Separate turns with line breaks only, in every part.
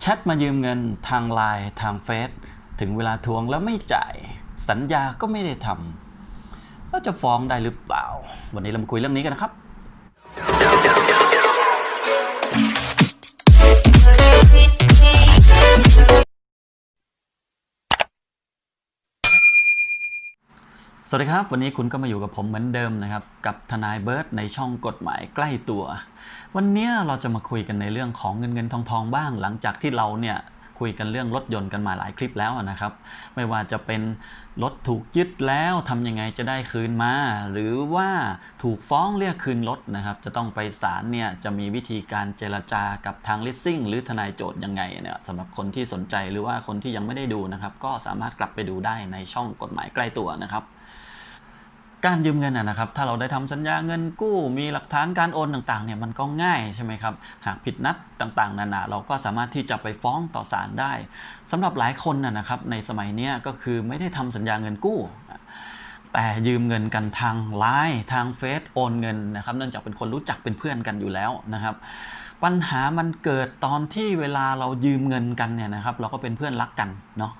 แชทมายืมเงินทางไลน์ทางเฟซถึงเวลาทวงแล้วไม่จ่ายสัญญาก็ไม่ได้ทำแล้วจะฟ้องได้หรือเปล่า วันนี้เรามาคุยเรื่องนี้กันนะครับ สวัสดีครับ วันนี้คุณก็มาอยู่กับผมเหมือนเดิมนะครับ กับทนายเบิร์ตในช่องกฎหมายใกล้ตัว วันนี้เราจะมาคุยกันในเรื่องของเงินเงินทองทองบ้าง หลังจากที่เราเนี่ยคุยกันเรื่องรถยนต์กันมาหลายคลิปแล้วนะครับ ไม่ว่าจะเป็นรถถูกยึดแล้วทำยังไงจะได้คืนมา หรือว่าถูกฟ้องเรียกคืนรถนะครับ จะต้องไปศาลเนี่ยจะมีวิธีการเจรจากับทางลิสซิ่งหรือทนายโจทย์ยังไงเนี่ยสำหรับคนที่สนใจหรือว่าคนที่ยังไม่ได้ดูนะครับ ก็สามารถกลับไปดูได้ในช่องกฎหมายใกล้ตัวนะครับ การยืมเงินนะนะครับ ถ้าเราได้ทำสัญญาเงินกู้ มีหลักฐานการโอนต่างๆเนี่ยมันก็ง่ายใช่ไหมครับ หากผิดนัดต่างๆนานาเราก็สามารถที่จะไปฟ้องต่อศาลได้สำหรับหลายคนนะนะครับในสมัยนี้ก็คือไม่ได้ทำสัญญาเงินกู้แต่ยืมเงินกันทางไลน์ทางเฟซโอนเงินนะครับ เนื่องจากเป็นคนรู้จักเป็นเพื่อนกันอยู่แล้วนะครับ ปัญหามันเกิดตอนที่เวลาเรายืมเงินกันเนี่ยนะครับ เราก็เป็นเพื่อนรักกันเนาะ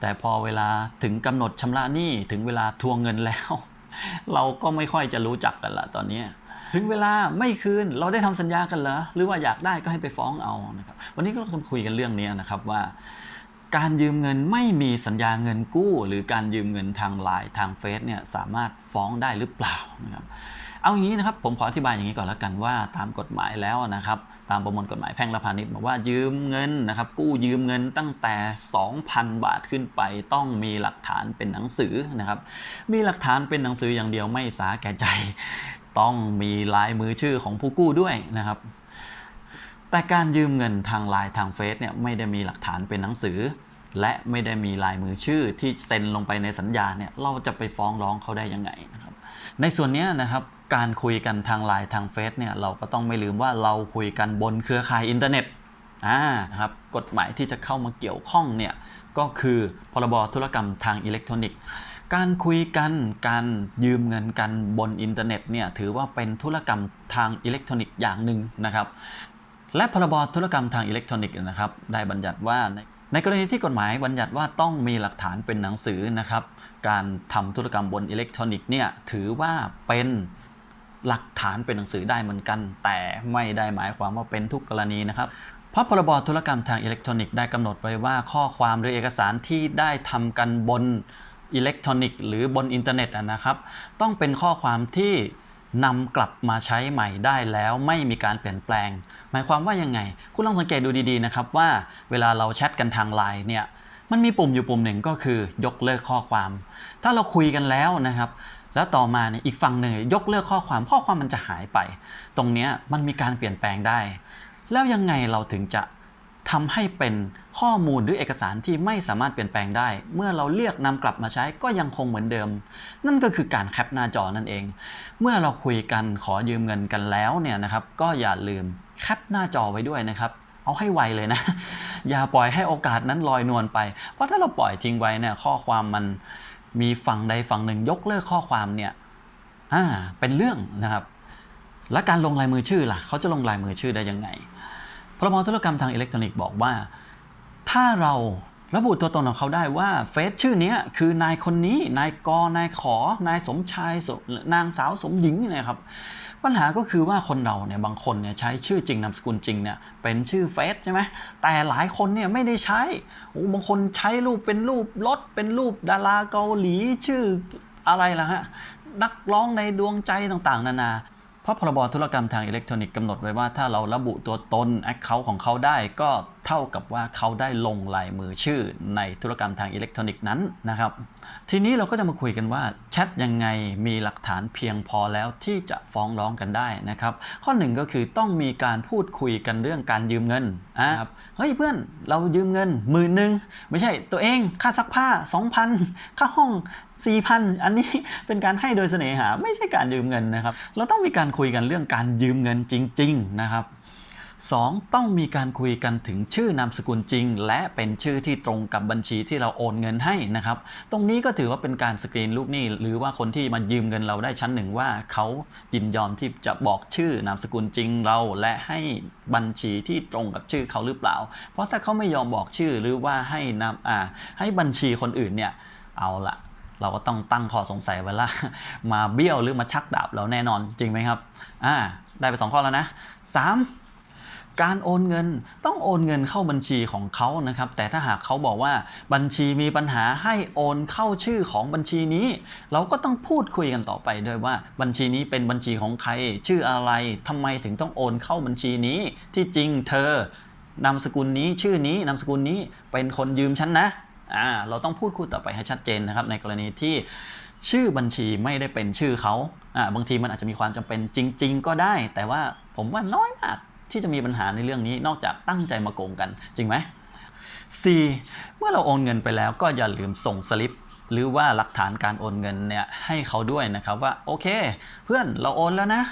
แต่พอเวลาถึงกำหนดชำระหนี้ถึงเวลาทวงเงินแล้ว เราก็ไม่ค่อยจะรู้จักกันละตอนนี้ถึงเวลาไม่คืนเราได้ทำสัญญากันเหรอหรือว่าอยากได้ก็ให้ไปฟ้องเอานะครับ วันนี้ก็จะคุยกันเรื่องนี้นะครับว่า การยืมเงินไม่มีสัญญาเงินกู้ หรือการยืมเงินทางไลน์ทางเฟซเนี่ยสามารถฟ้องได้หรือเปล่านะครับ เอาอย่างนี้นะครับผมขออธิบายอย่างนี้ก่อนแล้วกันว่าตามกฎหมายแล้วนะครับตามประมวลกฎหมายแพ่งและพาณิชย์บอกว่ายืมเงินนะครับกู้ยืมเงินตั้งแต่ 2,000 บาทขึ้นไปต้องมีหลักฐานเป็นหนังสือนะครับมีหลักฐานเป็นหนังสืออย่างเดียวไม่สาแก่ใจ ต้องมีลายมือชื่อของผู้กู้ด้วยนะครับแต่การยืมเงินทางไลน์ทางเฟซเนี่ยไม่ได้มีหลักฐานเป็นหนังสือ และไม่ได้มีลายมือชื่อที่เซ็นลงไปในสัญญาเนี่ยเราจะไปฟ้องร้องเขาได้ยังไงนะครับในส่วนนี้นะครับ การคุยกันทางไลน์ทางเฟซเนี่ยเราก็ต้องไม่ลืมว่าเราคุยกันบนเครือข่ายอินเทอร์เน็ตอ่านะครับกฎหมายที่จะเข้ามาเกี่ยวข้องเนี่ยก็คือพรบธุรกรรมทางอิเล็กทรอนิกส์ การคุยกันการยืมเงินกันบนอินเทอร์เน็ตเนี่ยถือว่าเป็นธุรกรรมทางอิเล็กทรอนิกส์อย่างหนึ่งนะครับ และพรบธุรกรรมทางอิเล็กทรอนิกส์นะครับได้บัญญัติว่าในในกรณีที่กฎหมายบัญญัติว่าต้องมีหลักฐานเป็นหนังสือนะครับ การทำธุรกรรมบนอิเล็กทรอนิกส์เนี่ยถือว่าเป็น หลักฐานเป็นหนังสือได้เหมือนกัน แต่ไม่ได้หมายความว่าเป็นทุกกรณีนะครับเพราะพรบธุรกรรมทางอิเล็กทรอนิกส์ได้กำหนดไว้ว่าข้อความหรือเอกสารที่ได้ทำกันบนอิเล็กทรอนิกส์หรือบนอินเทอร์เน็ตนะครับ ต้องเป็นข้อความที่นำกลับมาใช้ใหม่ได้แล้วไม่มีการเปลี่ยนแปลง หมายความว่ายังไง คุณลองสังเกตดูดีๆนะครับว่าเวลาเราแชทกันทางไลน์เนี่ยมันมีปุ่มอยู่ปุ่มหนึ่งก็คือยกเลิกข้อความ ถ้าเราคุยกันแล้วนะครับ แล้วต่อมาเนี่ยอีกฝั่งหนึ่งยกเลิกข้อความข้อความมันจะหายไป ตรงนี้มันมีการเปลี่ยนแปลงได้ แล้วยังไงเราถึงจะทำให้เป็นข้อมูลหรือเอกสารที่ไม่สามารถเปลี่ยนแปลงได้ เมื่อเราเรียกนำกลับมาใช้ก็ยังคงเหมือนเดิม นั่นก็คือการแคปหน้าจอนั่นเอง เมื่อเราคุยกันขอยืมเงินกันแล้วเนี่ยนะครับ ก็อย่าลืมแคปหน้าจอไว้ด้วยนะครับเอาให้ไวเลยนะ อย่าปล่อยให้โอกาสนั้นลอยนวลไป เพราะถ้าเราปล่อยทิ้งไว้เนี่ยข้อความมัน มีฝั่งใดฝั่งหนึ่งยกเลิกข้อความเนี่ยอ่าเป็นเรื่องนะครับ และการลงลายมือชื่อล่ะเขาจะลงลายมือชื่อได้ยังไงพรบธุรกรรมทางอิเล็กทรอนิกส์บอกว่า ถ้าเราระบุตัวตนของเขาได้ว่าเฟซชื่อเนี้ยคือนายคนนี้ นายกนายขอนายสมชายนางสาวสมหญิงนี่นะครับ ปัญหาก็คือว่าคนเราเนี่ยบางคนเนี่ยใช้ชื่อจริงนามสกุลจริงเนี่ยเป็นชื่อเฟซใช่ไหมแต่หลายคนเนี่ยไม่ได้ใช้โอ้บางคนใช้รูปเป็นรูปรถเป็นรูปดาราเกาหลีชื่ออะไรล่ะฮะนักร้องในดวงใจต่างๆ นานา ราะพรบธุรกรรมทางอิเล็กทรอนิกส์กำหนดไว้ว่าถ้าเราระบุตัวตน Account ของเขาได้ก็เท่ากับว่าเขาได้ลงลายมือชื่อในธุรกรรมทางอิเล็กทรอนิกส์นั้นนะครับ ทีนี้เราก็จะมาคุยกันว่าแชทยังไงมีหลักฐานเพียงพอแล้วที่จะฟ้องร้องกันได้นะครับ ข้อหนึ่งก็คือต้องมีการพูดคุยกันเรื่องการยืมเงินอะครับเฮ้ยเพื่อนเรายืมเงินหมื่นหนึ่งไม่ใช่ตัวเองค่าซักผ้า 2,000 ค่าห้อง 4,000 อันนี้เป็นการให้โดยเสน่หา ไม่ใช่การยืมเงินนะครับ เราต้องมีการคุยกันเรื่องการยืมเงินจริง ๆ นะครับ 2. ต้องมีการคุยกันถึงชื่อนามสกุลจริง และเป็นชื่อที่ตรงกับบัญชีที่เราโอนเงินให้นะครับ ตรงนี้ก็ถือว่าเป็นการสกรีนลูกหนี้ หรือว่าคนที่มายืมเงินเราได้ชั้นหนึ่งว่าเขายินยอมที่จะบอกชื่อนามสกุลจริงเรา และให้บัญชีที่ตรงกับชื่อเขาหรือเปล่า เพราะถ้าเขาไม่ยอมบอกชื่อหรือว่าให้นามอ่าให้บัญชีคนอื่นเนี่ยเอาละ เราก็ต้องตั้งข้อสงสัยไว้ละมาเบี้ยวหรือมาชักดาบเราแน่นอนจริงไหมครับอ่าได้ไปสองข้อแล้วนะสามการโอนเงินต้องโอนเงินเข้าบัญชีของเขานะครับ แต่ถ้าหากเขาบอกว่าบัญชีมีปัญหาให้โอนเข้าชื่อของบัญชีนี้ เราก็ต้องพูดคุยกันต่อไปด้วยว่าบัญชีนี้เป็นบัญชีของใคร ชื่ออะไรทำไมถึงต้องโอนเข้าบัญชีนี้ ที่จริงเธอนามสกุลนี้ชื่อนี้นามสกุลนี้เป็นคนยืมฉันนะ อ่าเราต้องพูดคุยต่อไปให้ชัดเจนนะครับในกรณีที่ชื่อบัญชีไม่ได้เป็นชื่อเขาอ่าบางทีมันอาจจะมีความจำเป็นจริง ๆ ก็ได้ แต่ว่าผมว่าน้อยมากที่จะมีปัญหาในเรื่องนี้นอกจากตั้งใจมาโกงกันจริงไหม 4. เมื่อเราโอนเงินไปแล้วก็อย่าลืมส่งสลิป หรือว่าหลักฐานการโอนเงินเนี่ยให้เขาด้วยนะครับว่าโอเค เพื่อนเราโอนแล้วนะ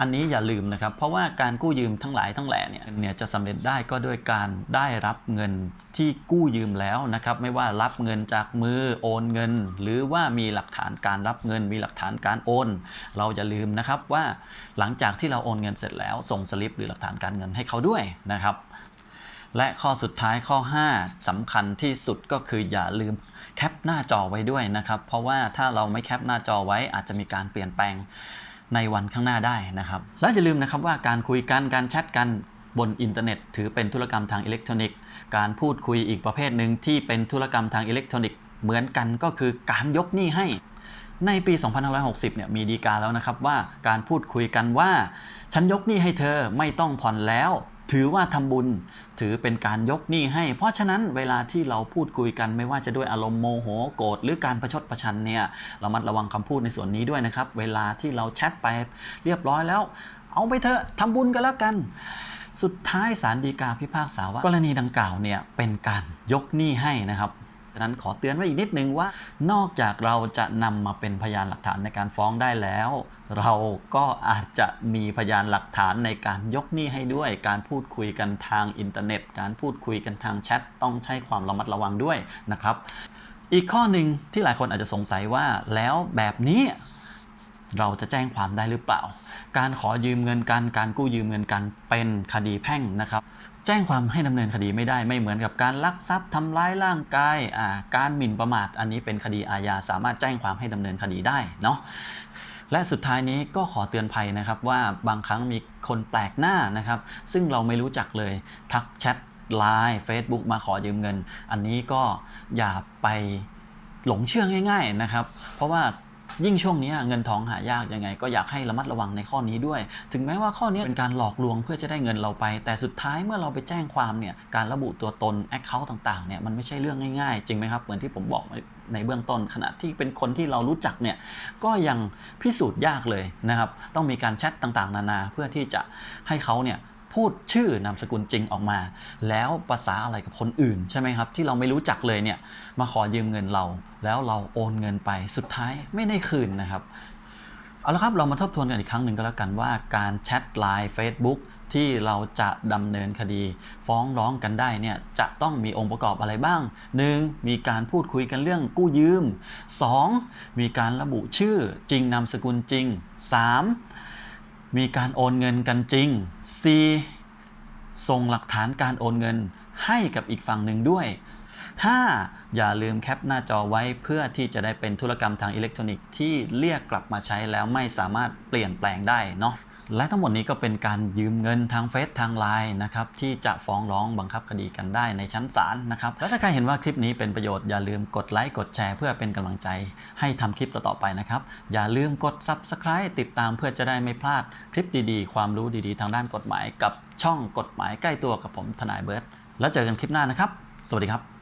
อันนี้อย่าลืมนะครับ เพราะว่าการกู้ยืมทั้งหลายทั้งแหล่เนี่ยเนี่ยจะสำเร็จได้ก็ด้วยการได้รับเงินที่กู้ยืมแล้วนะครับไม่ว่ารับเงินจากมือโอนเงิน หรือว่ามีหลักฐานการรับเงิน มีหลักฐานการโอน เราอย่าลืมนะครับว่าหลังจากที่เราโอนเงินเสร็จแล้วส่งสลิปหรือหลักฐานการเงินให้เขาด้วยนะครับและข้อสุดท้ายข้อ 5สำคัญที่สุดก็คืออย่าลืมแคปหน้าจอไว้ด้วยนะครับ เพราะว่าถ้าเราไม่แคปหน้าจอไว้อาจจะมีการเปลี่ยนแปลง ในวันข้างหน้าได้นะครับ และอย่าลืมนะครับว่าการคุยกันการแชทกันบนอินเทอร์เน็ต ถือเป็นธุรกรรมทางอิเล็กทรอนิกส์ การพูดคุยอีกประเภทหนึ่งที่เป็นธุรกรรมทางอิเล็กทรอนิกส์เหมือนกันก็คือการยกหนี้ให้ ในปี 2560 เนี่ยมีดีกาแล้วนะครับว่าการพูดคุยกันว่า ฉันยกหนี้ให้เธอไม่ต้องผ่อนแล้ว ถือว่าทำบุญถือเป็นการยกหนี้ให้ เพราะฉะนั้นเวลาที่เราพูดคุยกันไม่ว่าจะด้วยอารมณ์โมโหโกรธหรือการประชดประชันเนี่ยเรามัดระวังคำพูดในส่วนนี้ด้วยนะครับ เวลาที่เราแชทไปเรียบร้อยแล้ว เอาไปเถอะทำบุญกันแล้วกัน สุดท้ายศาลฎีกาพิพากษาว่ากรณีดังกล่าวเนี่ยเป็นการยกหนี้ให้นะครับ ดังนั้นขอเตือนไว้อีกนิดนึงว่า นอกจากเราจะนำมาเป็นพยานหลักฐานในการฟ้องได้แล้ว เราก็อาจจะมีพยานหลักฐานในการยกหนี้ให้ด้วย การพูดคุยกันทางอินเทอร์เน็ต การพูดคุยกันทางแชทต้องใช้ความระมัดระวังด้วยนะครับ อีกข้อหนึ่งที่หลายคนอาจจะสงสัยว่าแล้วแบบนี้เราจะแจ้งความได้หรือเปล่า การขอยืมเงินกัน การกู้ยืมเงินกันเป็นคดีแพ่งนะครับ แจ้งความให้ดำเนินคดีไม่ได้ไม่เหมือนกับการลักทรัพย์ทำร้ายร่างกายการหมิ่นประมาทอันนี้เป็นคดีอาญาสามารถแจ้งความให้ดำเนินคดีได้เนาะและสุดท้ายนี้ก็ขอเตือนภัยนะครับว่าบางครั้งมีคนแปลกหน้านะครับ ซึ่งเราไม่รู้จักเลยทักแชทไลน์ Facebook มาขอยืมเงิน อันนี้ก็อย่าไปหลงเชื่อง่าย ๆนะครับ เพราะว่า ยิ่งช่วงนี้เงินทองหายากยังไง ก็อยากให้ระมัดระวังในข้อนี้ด้วย ถึงแม้ว่าข้อนี้เป็นการหลอกลวงเพื่อจะได้เงินเราไป แต่สุดท้ายเมื่อเราไปแจ้งความเนี่ยการระบุตัวตนแอคเคาท์ต่างๆเนี่ยมันไม่ใช่เรื่องง่ายๆ จริงไหมครับเหมือนที่ผมบอกในเบื้องต้นขณะที่เป็นคนที่เรารู้จักเนี่ยก็ยังพิสูจน์ยากเลยนะครับต้องมีการแชทต่างๆ นานาเพื่อที่จะให้เขาเนี่ย พูดชื่อนามสกุลจริงออกมา แล้วภาษาอะไรกับคนอื่นใช่ไหมครับที่เราไม่รู้จักเลยเนี่ยมาขอยืมเงินเรา แล้วเราโอนเงินไปสุดท้ายไม่ได้คืนนะครับเอาละครับเรามาทบทวนกันอีกครั้งหนึ่งก็แล้วกันว่าการแชทไลน์ Facebook ที่เราจะดำเนินคดีฟ้องร้องกันได้เนี่ยจะต้องมีองค์ประกอบอะไรบ้าง 1. มีการพูดคุยกันเรื่องกู้ยืม 2. มีการระบุชื่อจริงนามสกุลจริง 3. มีการโอนเงินกันจริง C ส่งหลักฐานการโอนเงินให้กับอีกฝั่งหนึ่งด้วย 5. อย่าลืมแคปหน้าจอไว้เพื่อที่จะได้เป็นธุรกรรมทางอิเล็กทรอนิกส์ที่เรียกกลับมาใช้แล้วไม่สามารถเปลี่ยนแปลงได้เนาะ และทั้งหมดนี้ก็เป็นการยืมเงินทางเฟซทางไลน์นะครับที่จะฟ้องร้องบังคับคดีกันได้ในชั้นศาลนะครับแล้วถ้าใครเห็นว่าคลิปนี้เป็นประโยชน์อย่าลืมกดไลค์กดแชร์เพื่อเป็นกำลังใจให้ทำคลิปต่อๆไปนะครับ อย่าลืมกด Subscribe ติดตามเพื่อจะได้ไม่พลาดคลิปดีๆ ความรู้ดีๆ ทางด้านกฎหมาย กับช่องกฎหมายใกล้ตัวกับผมทนายเบิร์ตแล้วเจอกันคลิปหน้านะครับ สวัสดีครับ